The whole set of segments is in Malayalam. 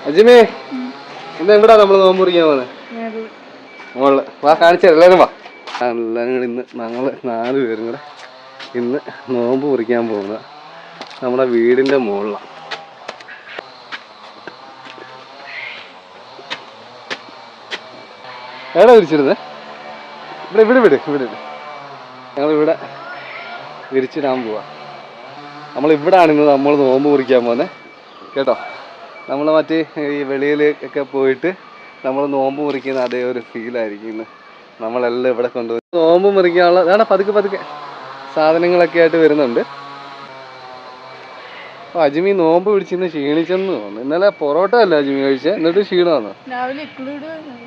അജിമേ ഇന്ന് എവിടാ നമ്മൾ നോമ്പ് മുറിക്കാൻ പോകുന്നത് മോളിൽ വാ കാണിച്ചു എല്ലാവരും വാ. എല്ലാരും കൂടി ഇന്ന് ഞങ്ങൾ നാല് പേരും കൂടെ ഇന്ന് നോമ്പ് കുറിക്കാൻ പോകുന്നത് നമ്മുടെ വീടിന്റെ മുകളിലാണ് എവിടെ വിരിച്ചിരുന്നത് ഇവിടെ ഇവിടെ വിട് ഇവിടെ ഇട് ഞങ്ങളിവിടെ വിരിച്ചിടാൻ പോവാ. നമ്മൾ ഇവിടാണ് ഇന്ന് നമ്മൾ നോമ്പ് കുറിക്കാൻ പോകുന്നത് കേട്ടോ? നമ്മൾ മറ്റേ ഈ വെളിയിൽ ഒക്കെ പോയിട്ട് നമ്മൾ നോമ്പ് മുറിക്കുന്ന അതേ ഒരു ഫീലായിരിക്കും ഇന്ന്. നമ്മളെല്ലാം ഇവിടെ കൊണ്ടുപോയി നോമ്പ് മുറിക്കാനുള്ള അതാണ് പതുക്കെ പതുക്കെ. സാധനങ്ങളൊക്കെ ആയിട്ട് വരുന്നുണ്ട്. അപ്പോൾ അജ്മി നോമ്പ് പിടിച്ചിന്ന് ക്ഷീണിച്ചെന്ന് തോന്നുന്നു. ഇന്നലെ പൊറോട്ട അല്ല അജ്മി കഴിച്ചത് എന്നിട്ട് ക്ഷീണമാണ്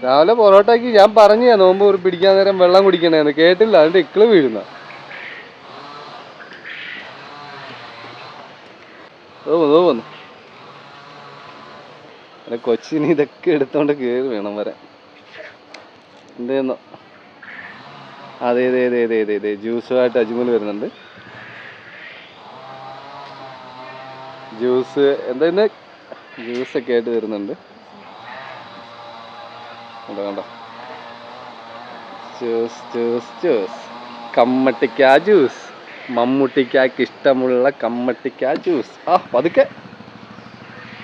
രാവിലെ പൊറോട്ടയ്ക്ക് ഞാൻ പറഞ്ഞ നോമ്പ് പിടിക്കാൻ നേരം വെള്ളം കുടിക്കണേന്ന്. കേട്ടില്ല. അതിന്റെ ഇക്കിൾ വീഴുന്ന. ഓ ഓ വന്നു. അല്ല കൊച്ചിന് ഇതൊക്കെ എടുത്തോണ്ട് കേറി വേണം വരെ എന്തേന്നോ അതെ അതെ അതെ അതെ അതെ അതെ ജ്യൂസുമായിട്ട് അജ്മൽ വരുന്നുണ്ട്. ജ്യൂസ് എന്താ ഇന്ന്? ജ്യൂസൊക്കെ ആയിട്ട് വരുന്നുണ്ട്. കണ്ടോ കണ്ടോ? Juice juice juice. കമ്മട്ടിക്ക ജ്യൂസ്. മമ്മൂട്ടിക്കാക്ക് ഇഷ്ടമുള്ള കമ്മട്ടിക്ക ജ്യൂസ്. ആ പതുക്കെ.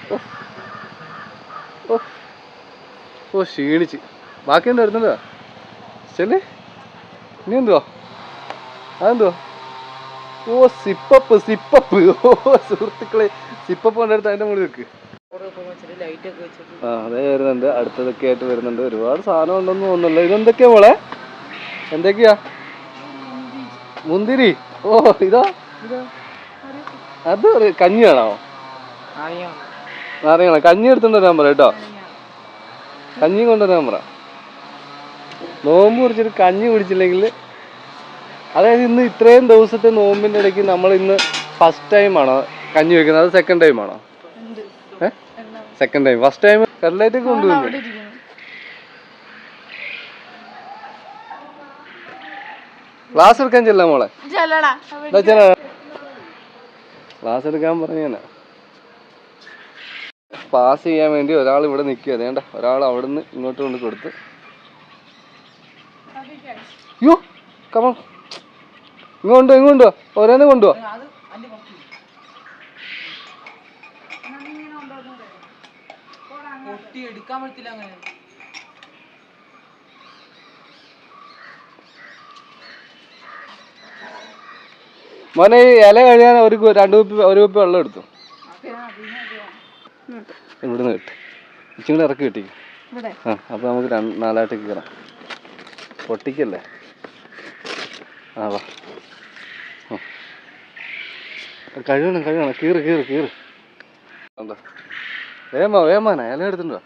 ഉഫ്. ഓ ക്ഷീണിച്ച്. ബാക്കി എന്താ വരുന്നുണ്ടോ? ചെൽ ഇനി എന്തുവാ? അതെന്തുവാ? ഓ സിപ്പപ്പ് സിപ്പപ്പ്. ഓ സുഹൃത്തുക്കളെ സിപ്പപ്പ് കൊണ്ടെടുത്ത് അതിന്റെ മുകളിൽ നിൽക്ക്. ആ അതേ വരുന്നുണ്ട്. അടുത്തതൊക്കെ ആയിട്ട് വരുന്നുണ്ട്. ഒരുപാട് സാധനം ഉണ്ടെന്ന് തോന്നുന്നില്ല ഇതെന്തൊക്കെയാ മോളെ? എന്തൊക്കെയാ? മുന്തിരി. ഓ ഇതാ. അത് കഞ്ഞിയാണോ? അറിയണം കഞ്ഞി എടുത്തുണ്ടോ നമ്പർ കേട്ടോ? കഞ്ഞി കൊണ്ടുവരാൻ പറ നോമ്പ് കുറിച്ചിട്ട് കഞ്ഞി കുടിച്ചില്ലെങ്കിൽ അതായത് ഇന്ന് ഇത്രയും ദിവസത്തെ നോമ്പിന്റെ ഇടയ്ക്ക് നമ്മൾ ഇന്ന് ഫസ്റ്റ് ടൈം ആണോ കഞ്ഞി വെക്കുന്നത് അത് സെക്കൻഡ് ടൈം ആണോ? ഏഹ് second time first time cutlet ഒക്കെ കൊണ്ടുവന്നു ക്ലാസ് എടുക്കാൻ ചെല്ലാം മോളെ? ക്ലാസ് എടുക്കാൻ പറഞ്ഞാ പാസ് ചെയ്യാൻ വേണ്ടി ഒരാൾ ഇവിടെ നിൽക്കുക അതേണ്ട ഒരാൾ അവിടുന്ന് ഇങ്ങോട്ട് കൊണ്ട് കൊടുത്ത്. യോ കമ ഇങ്ങോട്ടോ ഇങ്ങോട്ടോ ഓരോന്ന് കൊണ്ടുപോ പൊട്ടി എടുക്കാൻ പറ്റില്ല അങ്ങനെ. മോനെ ഈ ഇല കഴിയാൻ ഒരു രണ്ട് കുപ്പി ഒരു കുപ്പി വെള്ളം എടുത്തു. ഇവിടുന്ന് കിട്ടി. ഇച്ചിരി കൂടെ ഇറക്കി കിട്ടി. ഇവിടെ? ആ അപ്പോൾ നമുക്ക് രണ്ട് നാലായിട്ട് കീറാം. പൊട്ടിക്കല്ലേ? ആ വാ. കഴുകണം കഴുകണം കീറ് കീറ് കീറ്. എന്താ വേമാ വേമാന ഇല എടുത്തിട്ടുണ്ടോ.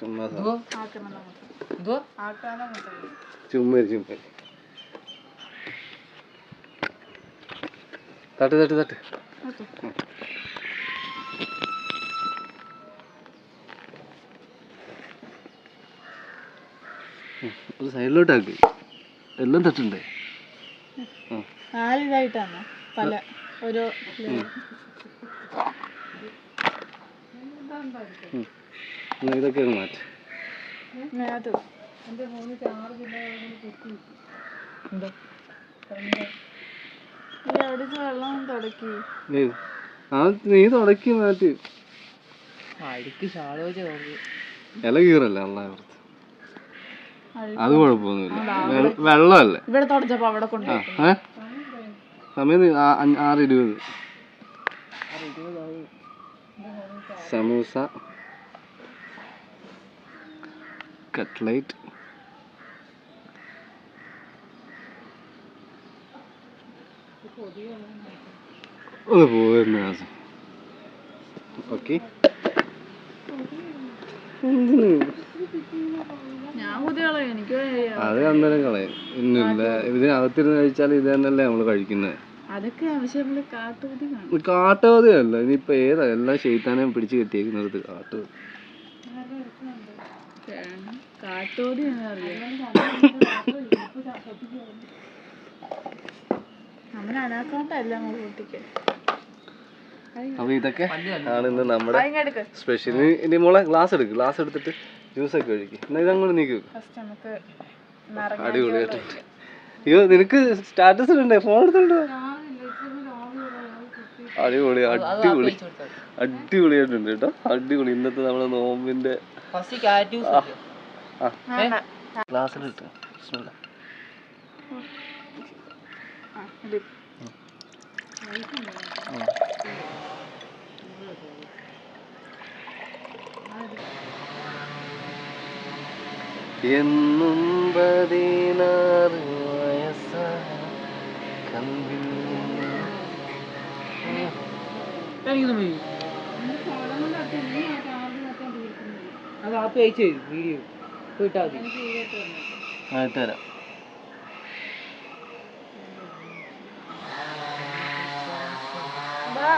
ചുമ്മാ സാ- ആക്രാന്തം എന്തോ ആക്രാന്തം ചുമ്മാ ഇരി, ചുമ്മാ ഇരി. തട്ട് തട്ട് തട്ട്. ഒരു സൈഡിലോട്ടാക്ക് എല്ലാം തട്ടുണ്ടേ നാലിതായിട്ടാണ്. പല ഓരോ ഇതൊക്കെ മാറ്റി. അത്. നീ തുടക്കി. മാറ്റി. ഇല കീറല്ലേ അള്ള കുറച്ച് അത് കുഴപ്പമൊന്നുമില്ല. വെള്ളമല്ലേ? ഇവിടെ തുടച്ചപ്പോ അവിടെ കൊണ്ടുപോയി. സമയം ആറ് ഇരുപത്. സമൂസ. കട്ട്ലൈറ്റ്. ഒന്ന് പോയിരുന്ന ഓക്കെ. വയ്യ. അത് അന്നേരം കളയും. ഇന്നില്ല. ഇതിനകത്തിരുന്ന് കഴിച്ചാൽ ഇത് തന്നെയല്ലേ നമ്മൾ കഴിക്കുന്നത് അതൊക്കെ ആവശ്യമുള്ള ഇനിയിപ്പൊ ഏതാ? എല്ലാം ശൈത്താനും പിടിച്ചു കെട്ടിയേക്കുന്നത് കാട്ടു അപ്പൊ ഇതൊക്കെ ആണ് ഇന്ന് നമ്മുടെ സ്പെഷ്യൽ ഇനി മോളെ ഗ്ലാസ് എടുക്ക്. ഗ്ലാസ് എടുത്തിട്ട് ജ്യൂസ് ഒക്കെ ഒഴിക്കും എന്നാ ഇതങ്ങോട്ട് നീക്കി. വെക്ക്. ഫസ്റ്റ് നമുക്ക് നിറങ്ങാൻ അടിപൊളി കേട്ടോ അയ്യോ നിനക്ക് സ്റ്റാറ്റസ് ഇടണ്ടേ? ഫോൺ എടുത്തിട്ടുണ്ടോ. അടിപൊളി അടിപൊളി. അടിപൊളിയായിട്ടുണ്ട് കേട്ടോ. അടിപൊളി. ഇന്നത്തെ നമ്മുടെ നോമ്പിന്റെ ഫസ്റ്റ് ആ ജ്യൂസ് ആ വേണ്ട. ഗ്ലാസ്സിലിട്ട് ബിസ്മില്ലാ. ആ, ഇത്. എന്നും പതിനാറ് വയസ്സ കമ്പിൽ അത് ആപ്പ് അയച്ചു വീഡിയോ. മതി. ആ വാ.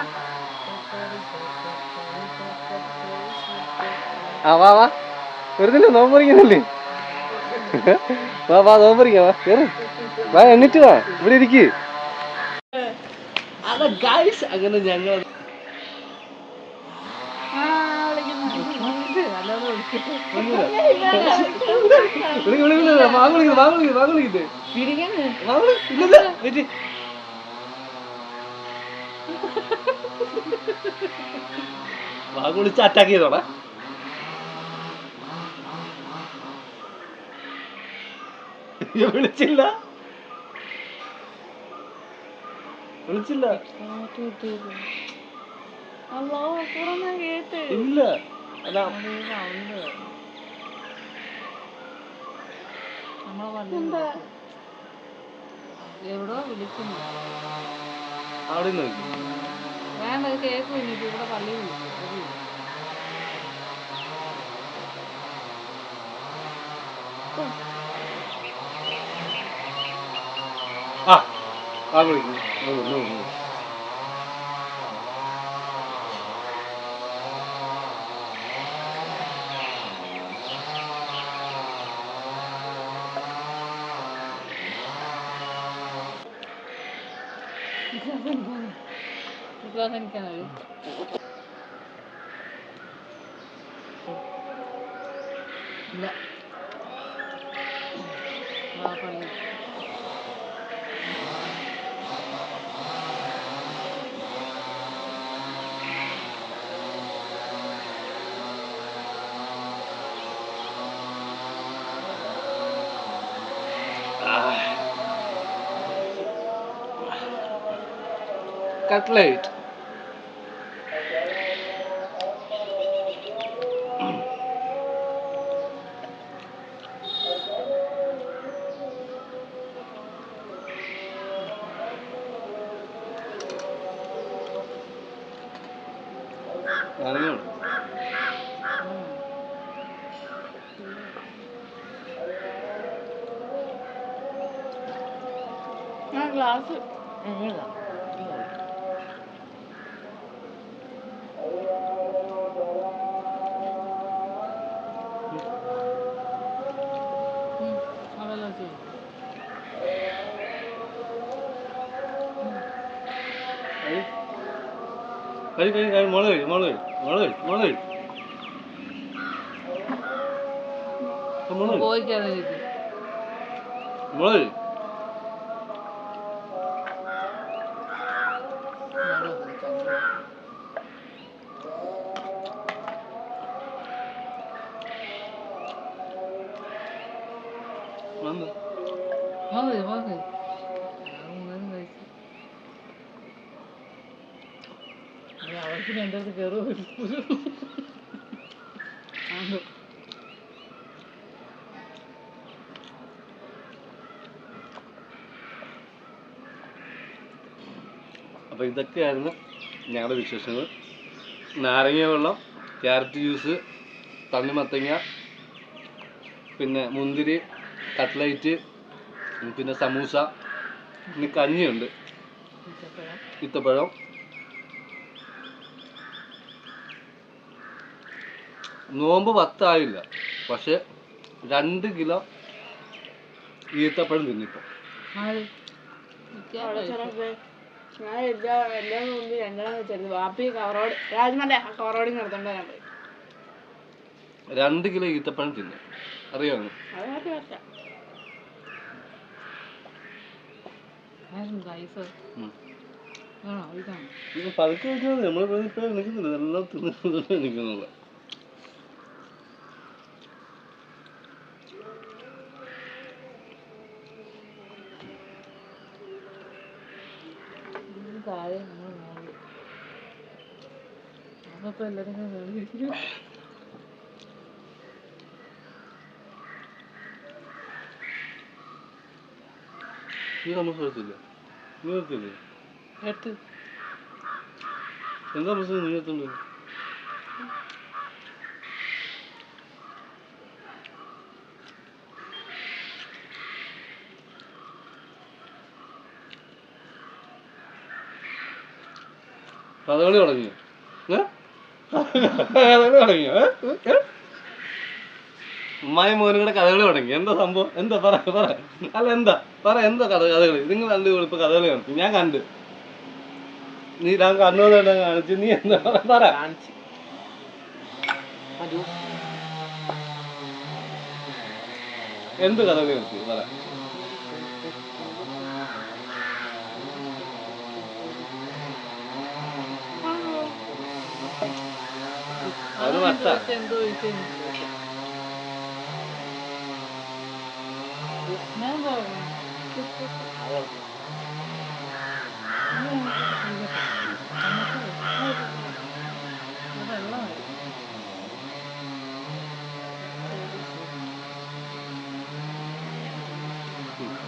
ആ വാ വാ. വരുന്നില്ല നോമ്പ് പറിക്കുന്നില്ലേ വാ വാ നോമ്പറിക്ക വാ കേറ്. വാ എണ്ണിട്ട് വാ ഇവിടെ ഇരിക്ക്. ഗൈസ് അങ്ങനെ ഞങ്ങൾ ആ, അറ്റാക്ക് ഇത് വിളിച്ചില്ല. വിളിച്ചില്ല. ഇല്ല. അല്ല. എവിടോ വിളിക്കുന്നു അവിടെ നോക്കി. വേണ്ട കേക്ക് കുഞ്ഞിട്ട് ഇവിടെ പള്ളി വിളിക്കും ആ ആ വിളിക്കുന്നു നോ, നോ, നോ. വിശ്വാസം എനിക്കാണോ ഇല്ല ആ പള്ളി കട്ട്ലേറ്റ് ഞാനും കഴി കഴി കഴി മുളക് കഴി മുളക് കഴി മുളക് കഴി മുളക് കഴി മുളക് കഴി ഇരിക്കും മുളക് കഴി വന്ന് വാങ്ങ് വാങ്ങ് മൂന്നും കഴിച്ചു അവർക്ക് എന്റെ അടുത്ത് കയറുമോ അപ്പോൾ ഇതൊക്കെയായിരുന്നു ഞങ്ങളുടെ വിശേഷങ്ങൾ. നാരങ്ങ വെള്ളം ക്യാരറ്റ് ജ്യൂസ് തണ്ണിമത്തങ്ങ പിന്നെ മുന്തിരി കട്ട്ലൈറ്റ് പിന്നെ സമൂസ പിന്നെ കഞ്ഞിയുണ്ട്. ഇത്തപ്പഴം നോമ്പ് പത്തായില്ല പക്ഷെ രണ്ട് കിലോ ഈത്തപ്പഴം തിന്നിപ്പോ ഞാൻ എല്ലാ എല്ലാം മുമ്പ് രണ്ടെണ്ണം വെച്ചെടുത്തു വാപ്പി കവറോട് രാജ്മന്റെ കവറോടി നിർത്തോണ്ട് വരാൻ പോയി രണ്ട് കിലോ ഈത്തപ്പഴം തിന്നു അറിയാമോ പതുക്കെ വെച്ചാൽ ഇപ്പൊ നിൽക്കുന്നില്ല എല്ലാം തിന്നു നിൽക്കുന്നുള്ള ഇത് താഴെ നമ്മൾ മുകളിൽ കൂടെ മുകളിൽ ഇരിക്കും. ഈ താമസം എടുത്തില്ല നീ എടുത്തില്ലേ എടുത്ത്. എന്താ പ്രശ്നം? നീ കഥകളി തുടങ്ങിയോ? കഥകളി തുടങ്ങിയോ? ഉമ്മായി മോനും കൂടെ കഥകളി തുടങ്ങി. എന്താ സംഭവം? എന്താ? പറ പറ. അല്ല എന്താ? പറ എന്താ കഥ കഥകളി? നിങ്ങൾ കണ്ടു ഇപ്പൊ കഥകളി കാണിച്ചു ഞാൻ കണ്ട്. നീ ഞാൻ കണ്ണോടെ കാണിച്ചു. നീ എന്താ പറ, കാണിച്ചു. എന്ത് കഥകളി കാണിച്ചു പറ. അത് പറഞ്ഞു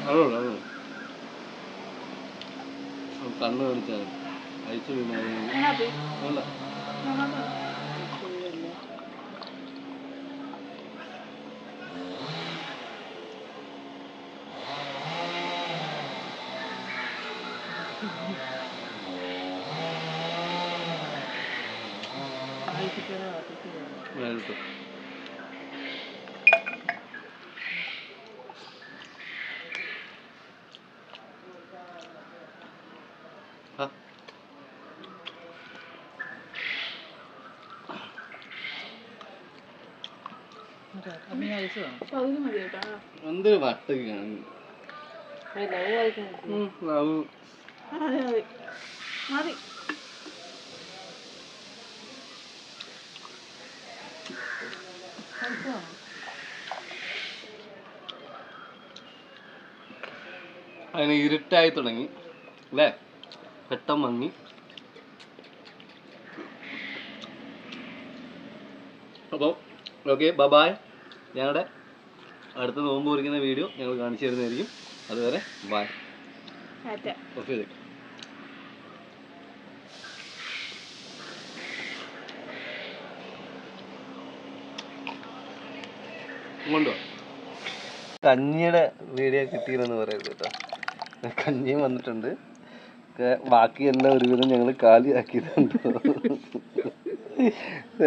അതുള്ളൂ അതുള്ളൂ. കണ്ണ് കാണിച്ചാൽ അയച്ചു അല്ല എന്തൊരു വട്ടൊക്കെയാണ് ലവ് വായിക്കാൻ അത് മതി മതി മതി ഐസ് വേണം അതിന് ഇരുട്ടായി തുടങ്ങി. അല്ലേ? പെട്ടെന്ന് മങ്ങി. അപ്പോൾ ഓക്കെ ബബായ് ഞങ്ങളുടെ അടുത്ത നോമ്പ് കുറിക്കുന്ന വീഡിയോ ഞങ്ങൾ കാണിച്ചു തരുന്നതായിരിക്കും. അതുവരെ ബായ് ഓക്കെ കൊണ്ടോ കഞ്ഞിയുടെ വീഡിയോ കിട്ടിയില്ലെന്ന് പറയരുത് കേട്ടോ. കഞ്ഞിയും വന്നിട്ടുണ്ട്. ബാക്കി എല്ലാം ഒരുവിധം ഞങ്ങൾ കാലിയാക്കിയിട്ടുണ്ട്.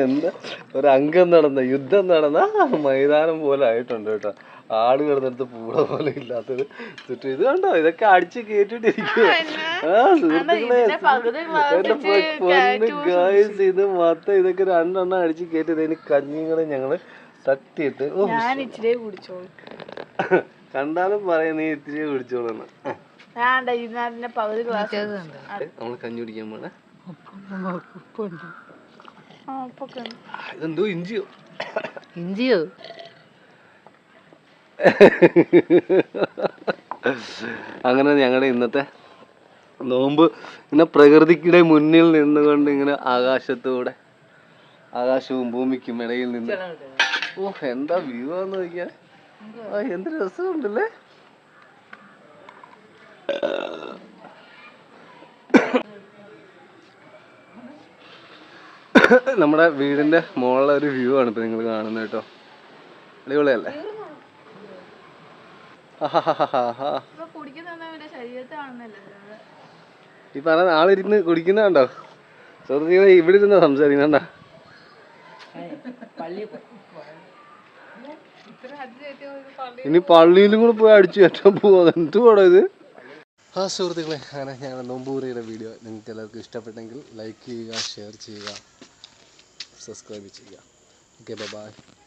എന്താ ഒരു അംഗം നടന്ന യുദ്ധം നടന്ന മൈതാനം പോലെ ആയിട്ടുണ്ട് കേട്ടോ. ആട് കിടന്നിടത്ത് പൂള പോലെ ഇല്ലാത്തത് ചുറ്റും. ഇത് കണ്ടോ? ഇതൊക്കെ അടിച്ച് ഗായ്സ് ഇത് മൊത്തം ഇതൊക്കെ രണ്ടെണ്ണം അടിച്ച് കേട്ടത് അതിന് കഞ്ഞിങ്ങളെ ഞങ്ങൾ തട്ടിയിട്ട് ഞാൻ ഇച്ചിരി കുടിച്ചോളൂ. കണ്ടാലും പറയാം നീ ഇത്തിരി കുടിച്ചോളന്ന്. നമ്മൾ കഞ്ഞി കുടിക്കാൻ പോണേ. ഇതെന്തോ ഇഞ്ചിയോ? ഇഞ്ചിയോ? അങ്ങനെ ഞങ്ങളുടെ ഇന്നത്തെ നോമ്പ് ഇങ്ങനെ പ്രകൃതിക്കിടെ മുന്നിൽ നിന്നുകൊണ്ട് ഇങ്ങനെ ആകാശത്തൂടെ ആകാശവും ഭൂമിക്കും ഇടയിൽ നിന്ന്. ഓ എന്താ വ്യൂ ആന്ന് നോക്കിയാ ആ, എന്ത് രസമുണ്ടല്ലേ? നമ്മുടെ വീടിന്റെ മുകളിലെ ഒരു വ്യൂ ആണ് ഇപ്പൊ നിങ്ങൾ കാണുന്നത് കേട്ടോ. അടിപൊളിയല്ലേ? ഈ പറഞ്ഞ ആളിരുന്ന് കുടിക്കുന്ന കണ്ടോ? സുഹൃത്തുക്കളെ ഇവിടെ ഇരുന്ന് സംസാരിക്കണ്ട പള്ളി ഇനി പള്ളിയിലും കൂടെ പോയി അടിച്ചു കയറ്റാൻ പോവാ. എന്തുവാടോ ഇത്? ആ സുഹൃത്തുക്കളെ അങ്ങനെ ഞങ്ങളുടെ നോമ്പൂറിയുടെ വീഡിയോ നിങ്ങൾക്ക് എല്ലാവർക്കും ഇഷ്ടപ്പെട്ടെങ്കിൽ ലൈക്ക് ചെയ്യുക ഷെയർ ചെയ്യുക സബ്സ്ക്രൈബ് ചെയ്യുക. Okay bye